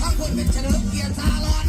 ทั้งคนเป็นเฉลิมเกียรติซาลอน